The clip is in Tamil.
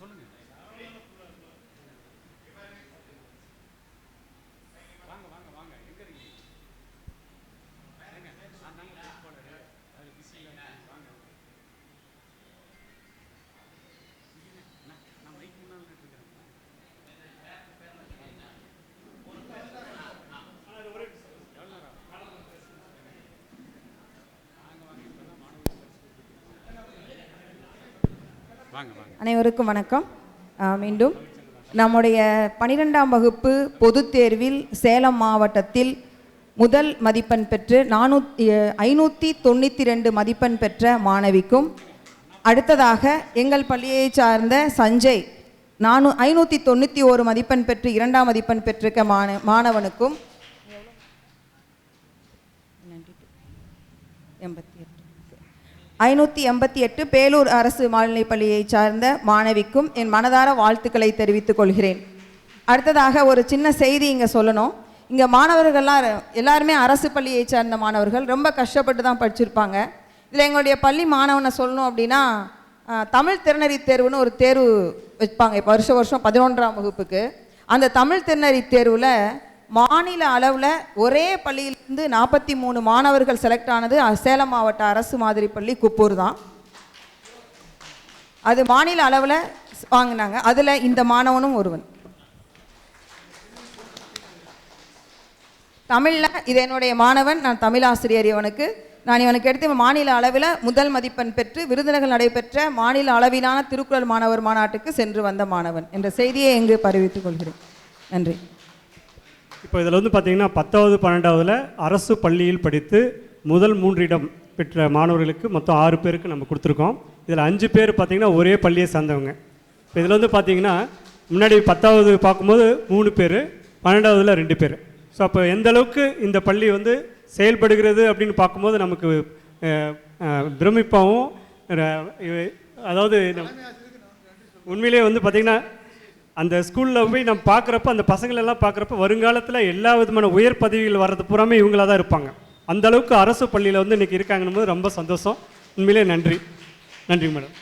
சொல்லுங்க. அனைவருக்கும் வணக்கம். ஆ, மீண்டும் நம்முடைய பனிரெண்டாம் வகுப்பு பொதுத் தேர்வில் சேலம் மாவட்டத்தில் முதல் மதிப்பெண் பெற்று நானூற்றி ஐநூற்றி தொண்ணூற்றி ரெண்டு மதிப்பெண் பெற்ற மாணவிக்கும் அடுத்ததாக எங்கள் பள்ளியை சார்ந்த சஞ்சய் நானூ ஐநூற்றி தொண்ணூற்றி ஓரு மதிப்பெண் பெற்று இரண்டாம் மதிப்பெண் பெற்றிருக்க மாண மாணவனுக்கும் எண்பத்தி எட்டு. ஐநூற்றி எண்பத்தி எட்டு பேலூர் அரசு மாநிலை பள்ளியை சார்ந்த மாணவிக்கும் என் மனதார வாழ்த்துக்களை தெரிவித்துக் கொள்கிறேன். அடுத்ததாக ஒரு சின்ன செய்தி இங்கே சொல்லணும். இங்கே மாணவர்கள்லாம் எல்லாருமே அரசு பள்ளியை சார்ந்த மாணவர்கள். ரொம்ப கஷ்டப்பட்டு தான் படிச்சிருப்பாங்க. இதில் எங்களுடைய பள்ளி மாணவனை சொல்லணும் அப்படின்னா தமிழ் திறனறி தேர்வுன்னு ஒரு தேர்வு வைப்பாங்க இப்போ வருஷம் வருஷம் பதினொன்றாம் வகுப்புக்கு. அந்த தமிழ் திறனறி தேர்வில் மாநில அளவில் ஒரே பள்ளியிலிருந்து நாற்பத்தி மூணு மாணவர்கள் செலக்ட் ஆனது சேலம் மாவட்ட அரசு மாதிரி பள்ளி குப்பூர் தான். அது மாநில அளவில் வாங்கினாங்க. அதில் இந்த மாணவனும் ஒருவன். தமிழில் இது என்னுடைய மாணவன் நான் தமிழ் ஆசிரியர் இவனுக்கு. நான் இவனுக்கு எடுத்து மாநில அளவில் முதல் மதிப்பெண் பெற்று விருதுநகர் நடைபெற்ற மாநில அளவிலான திருக்குறள் மாணவர் மாநாட்டுக்கு சென்று வந்த மாணவன். என்ற செய்தியை இங்கு பரிவித்துக் கொள்கிறேன். நன்றி. இப்போ இதில் வந்து பார்த்தீங்கன்னா பத்தாவது பன்னெண்டாவதில் அரசு பள்ளியில் படித்து முதல் மூன்று இடம் பெற்ற மாணவர்களுக்கு மொத்தம் ஆறு பேருக்கு நம்ம கொடுத்துருக்கோம். இதில் அஞ்சு பேர் பார்த்தீங்கன்னா ஒரே பள்ளியை சார்ந்தவங்க. இப்போ இதில் வந்து பார்த்தீங்கன்னா முன்னாடி பத்தாவது பார்க்கும்போது மூணு பேர் பன்னெண்டாவதில் ரெண்டு பேர். ஸோ அப்போ எந்த அளவுக்கு இந்த பள்ளி வந்து செயல்படுகிறது அப்படின்னு பார்க்கும்போது நமக்கு பிரமிப்பாகவும் அதாவது உண்மையிலே உண்மையிலேயே வந்து பார்த்திங்கன்னா அந்த ஸ்கூலில் போய் நம்ம பார்க்குறப்ப அந்த பசங்களெல்லாம் பார்க்குறப்ப வருங்காலத்தில் எல்லா விதமான உயர் பதவிகள் வர்றது பூராமே இவங்களாக தான் இருப்பாங்க. அந்த அளவுக்கு அரசு பள்ளியில் வந்து இன்றைக்கி இருக்காங்கன்னு போது ரொம்ப சந்தோஷம். உண்மையிலே நன்றி. நன்றி மேடம்.